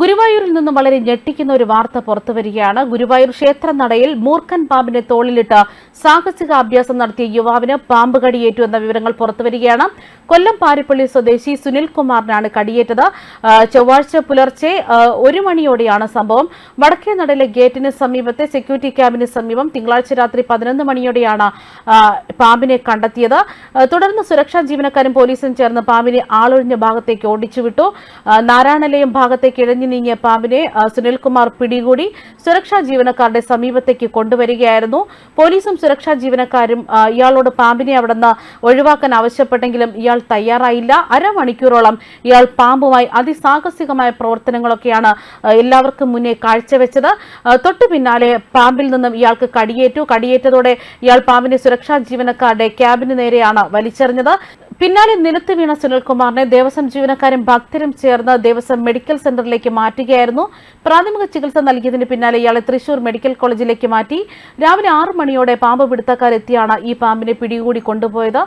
ഗുരുവായൂരിൽ നിന്നും വളരെ ഞെട്ടിക്കുന്ന ഒരു വാർത്ത പുറത്തുവരികയാണ് ഗുരുവായൂർ ക്ഷേത്ര നടയിൽ മൂർഖൻ പാമ്പിനെ തോളിലിട്ട് സാഹസിക അഭ്യാസം നടത്തിയ യുവാവിന് പാമ്പ് കടിയേറ്റു എന്ന വിവരങ്ങൾ പുറത്തുവരികയാണ് കൊല്ലം പാരിപ്പള്ളി സ്വദേശി സുനിൽ കുമാറിനാണ് കടിയേറ്റത് ചൊവ്വാഴ്ച പുലർച്ചെ ഒരു മണിയോടെയാണ് സംഭവം. വടക്കേ നടയിലെ ഗേറ്റിന് സമീപത്തെ സെക്യൂരിറ്റി ക്യാമ്പിന് സമീപം തിങ്കളാഴ്ച രാത്രി പതിനൊന്ന് മണിയോടെയാണ് പാമ്പിനെ കണ്ടെത്തിയത്. തുടർന്ന് സുരക്ഷാ ജീവനക്കാരും പോലീസും ചേർന്ന് പാമ്പിനെ ആളൊഴിഞ്ഞ ഭാഗത്തേക്ക് ഓടിച്ചുവിട്ടു. നാരായണലയം ഭാഗത്തേക്ക് ഇഴഞ്ഞു നീങ്ങിയ പാമ്പിനെ സുനിൽകുമാർ പിടികൂടി സുരക്ഷാ ജീവനക്കാരുടെ സമീപത്തേക്ക് കൊണ്ടുവരികയായിരുന്നു. പോലീസും സുരക്ഷാ ജീവനക്കാരും ഇയാളോട് പാമ്പിനെ അവിടെ ഒഴിവാക്കാൻ ആവശ്യപ്പെട്ടെങ്കിലും ഇയാൾ തയ്യാറായില്ല. അരമണിക്കൂറോളം ഇയാൾ പാമ്പുമായി അതിസാഹസികമായ പ്രവർത്തനങ്ങളൊക്കെയാണ് എല്ലാവർക്കും മുന്നേ കാഴ്ചവെച്ചത്. തൊട്ടു പിന്നാലെ പാമ്പിൽ നിന്നും ഇയാൾക്ക് കടിയേറ്റു. കടിയേറ്റതോടെ ഇയാൾ പാമ്പിനെ സുരക്ഷാ ജീവനക്കാരുടെ ക്യാബിന് നേരെയാണ് വലിച്ചെറിഞ്ഞത്. പിന്നാലെ നിലത്ത് വീണ സുനിൽകുമാറിനെ ദേവസ്വം ജീവനക്കാരും ഭക്തരും ചേർന്ന് ദേവസ്വം മെഡിക്കൽ സെന്ററിലേക്ക് മാറ്റുകയായിരുന്നു. പ്രാഥമിക ചികിത്സ നൽകിയതിന് പിന്നാലെ ഇയാളെ തൃശൂർ മെഡിക്കൽ കോളേജിലേക്ക് മാറ്റി. രാവിലെ ആറു മണിയോടെ പാമ്പ് പിടുത്തക്കാരെത്തിയാണ് ഈ പാമ്പിനെ പിടികൂടി കൊണ്ടുപോയത്.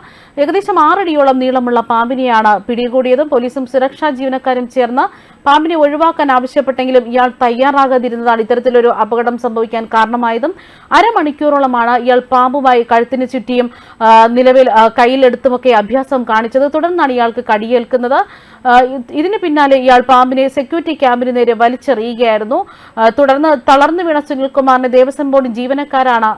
ഏകദേശം ആറടിയോളം നീളമുള്ള പാമ്പിനെയാണ് പിടികൂടിയതും പോലീസും സുരക്ഷാ ജീവനക്കാരും ചേർന്ന് പാമ്പിനെ ഒഴിവാക്കാൻ ആവശ്യപ്പെട്ടെങ്കിലും ഇയാൾ തയ്യാറാകാതിരുന്നതാണ് ഇത്തരത്തിലൊരു അപകടം സംഭവിക്കാൻ കാരണമായതും. അരമണിക്കൂറോളമാണ് ഇയാൾ പാമ്പുമായി കഴുത്തിന് ചുറ്റിയും നിലവിൽ കയ്യിലെടുത്തുമൊക്കെ അഭ്യാസം കാണിച്ചത്. തുടർന്നാണ് ഇയാൾക്ക് കടിയേൽക്കുന്നത്. ഇതിന് പിന്നാലെ ഇയാൾ പാമ്പിനെ സെക്യൂരിറ്റി ക്യാമ്പിന് നേരെ വലിച്ചെറിയുകയായിരുന്നു. തുടർന്ന് തളർന്നു വീണ സുനിൽകുമാറിനെ ദേവസ്വം ബോർഡ് ജീവനക്കാരാണ്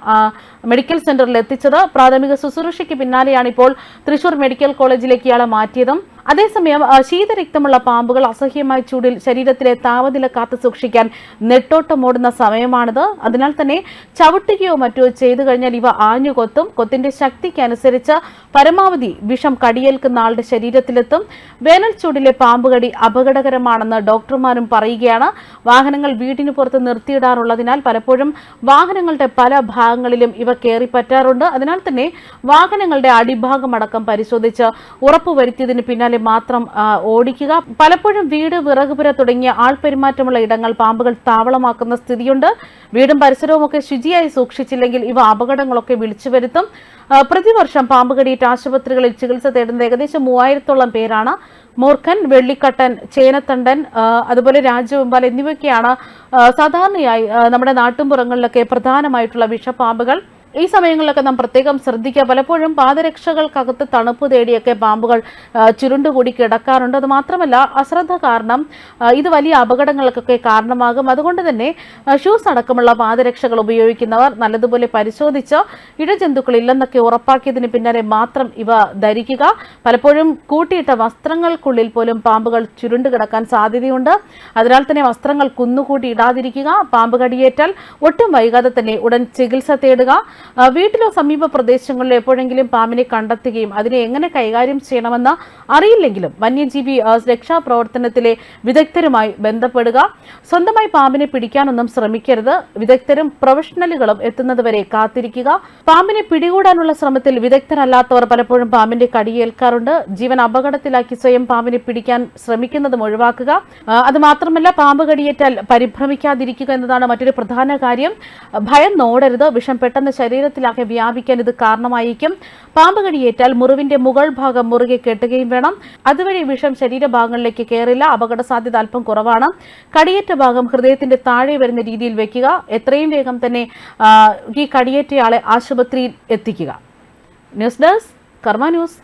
മെഡിക്കൽ സെന്ററിൽ എത്തിച്ചത്. പ്രാഥമിക ശുശ്രൂഷയ്ക്ക് പിന്നാലെയാണ് ഇപ്പോൾ തൃശൂർ മെഡിക്കൽ കോളേജിലേക്ക് ഇയാളെ മാറ്റിയതും. അതേസമയം ശീതരക്തമുള്ള പാമ്പുകൾ അസഹ്യമായ ചൂടിൽ ശരീരത്തിലെ താപനില കാത്തു സൂക്ഷിക്കാൻ നെട്ടോട്ടമോടുന്ന സമയമാണിത്. അതിനാൽ തന്നെ ചവിട്ടുകയോ മറ്റോ ചെയ്തു കഴിഞ്ഞാൽ ഇവ ആഞ്ഞുകൊത്തും. കൊത്തിന്റെ ശക്തിക്കനുസരിച്ച് പരമാവധി വിഷം കടിയേൽക്കുന്ന ആളുടെ ശരീരത്തിലെത്തും. വേനൽ ചൂടിലെ പാമ്പുകടി അപകടകരമാണെന്ന് ഡോക്ടർമാരും പറയുകയാണ്. വാഹനങ്ങൾ വീടിന് പുറത്ത് നിർത്തിയിടാറുള്ളതിനാൽ പലപ്പോഴും വാഹനങ്ങളുടെ പല ഭാഗങ്ങളിലും ഇവ കയറി പറ്റാറുണ്ട് അതിനാൽ തന്നെ വാഹനങ്ങളുടെ അടിഭാഗമടക്കം പരിശോധിച്ച് ഉറപ്പുവരുത്തിയതിന് പിന്നാലെ മാത്രം ഓടിക്കുക. പലപ്പോഴും വീട് വിറകുപുര തുടങ്ങിയ ആൾപെരുമാറ്റമുള്ള ഇടങ്ങൾ പാമ്പുകൾ താവളമാക്കുന്ന സ്ഥിതിയുണ്ട്. വീടും പരിസരവും ഒക്കെ ശുചിയായി സൂക്ഷിച്ചില്ലെങ്കിൽ ഇവ അപകടങ്ങളൊക്കെ വിളിച്ചു വരുത്തും. പ്രതിവർഷം പാമ്പ് കടിയേറ്റ് ആശുപത്രികളിൽ ചികിത്സ തേടുന്ന ഏകദേശം മൂവായിരത്തോളം പേരാണ്. മൂർഖൻ വെള്ളിക്കട്ടൻ ചേനത്തണ്ടൻ അതുപോലെ രാജവെമ്പാൽ എന്നിവയൊക്കെയാണ് സാധാരണയായി നമ്മുടെ നാട്ടുമ്പുറങ്ങളിലൊക്കെ പ്രധാനമായിട്ടുള്ള വിഷപ്പാമ്പുകൾ. ഈ സമയങ്ങളിലൊക്കെ നാം പ്രത്യേകം ശ്രദ്ധിക്കുക. പലപ്പോഴും പാദരക്ഷകൾക്കകത്ത് തണുപ്പ് തേടിയൊക്കെ പാമ്പുകൾ ചുരുണ്ടുകൂടി കിടക്കാറുണ്ട്. അത് മാത്രമല്ല അശ്രദ്ധ കാരണം ഇത് വലിയ അപകടങ്ങൾക്കൊക്കെ കാരണമാകും. അതുകൊണ്ട് തന്നെ ഷൂസ് അടക്കമുള്ള പാദരക്ഷകൾ ഉപയോഗിക്കുന്നവർ നല്ലതുപോലെ പരിശോധിച്ച് ഇഴജന്തുക്കൾ ഇല്ലെന്നൊക്കെ ഉറപ്പാക്കിയതിന് പിന്നാലെ മാത്രം ഇവ ധരിക്കുക. പലപ്പോഴും കൂട്ടിയിട്ട വസ്ത്രങ്ങൾക്കുള്ളിൽ പോലും പാമ്പുകൾ ചുരുണ്ട് കിടക്കാൻ സാധ്യതയുണ്ട്. അതിനാൽ തന്നെ വസ്ത്രങ്ങൾ കുന്നുകൂടി ഇടാതിരിക്കുക പാമ്പ് കടിയേറ്റാൽ ഒട്ടും വൈകാതെ തന്നെ ഉടൻ ചികിത്സ തേടുക. വീട്ടിലോ സമീപ പ്രദേശങ്ങളിലോ എപ്പോഴെങ്കിലും പാമ്പിനെ കണ്ടെത്തുകയും അതിനെ എങ്ങനെ കൈകാര്യം ചെയ്യണമെന്ന് അറിയില്ലെങ്കിലും വന്യജീവി രക്ഷാ പ്രവർത്തനത്തിലെ വിദഗ്ധരുമായി ബന്ധപ്പെടുക. സ്വന്തമായി പാമ്പിനെ പിടിക്കാനൊന്നും ശ്രമിക്കരുത്. വിദഗ്ധരും പ്രൊഫഷണലുകളും എത്തുന്നതുവരെ കാത്തിരിക്കുക. പാമ്പിനെ പിടികൂടാനുള്ള ശ്രമത്തിൽ വിദഗ്ധരല്ലാത്തവർ പലപ്പോഴും പാമ്പിന്റെ കടിയേൽക്കാറുണ്ട്. ജീവൻ അപകടത്തിലാക്കി സ്വയം പാമ്പിനെ പിടിക്കാൻ ശ്രമിക്കുന്നതും ഒഴിവാക്കുക. അത് മാത്രമല്ല പാമ്പ് കടിയേറ്റാൽ പരിഭ്രമിക്കാതിരിക്കുക എന്നതാണ് മറ്റൊരു പ്രധാന കാര്യം. ഭയം നോടരുത്. വിഷം പെട്ടെന്ന് ശരീരത്തിലാകെ വ്യാപിക്കാൻ ഇത് കാരണമായിരിക്കും പാമ്പ് കടിയേറ്റാൽ മുറിവിന്റെ മുകൾ ഭാഗം മുറുകെ കെട്ടുകയും വേണം. അതുവഴി വിഷം ശരീരഭാഗങ്ങളിലേക്ക് കയറില്ല. അപകട സാധ്യത അല്പം കുറവാണ്. കടിയേറ്റ ഭാഗം ഹൃദയത്തിന്റെ താഴെ വരുന്ന രീതിയിൽ വെക്കുക. എത്രയും വേഗം തന്നെ ഈ കടിയേറ്റയാളെ ആശുപത്രിയിൽ എത്തിക്കുക. News desk Karma news.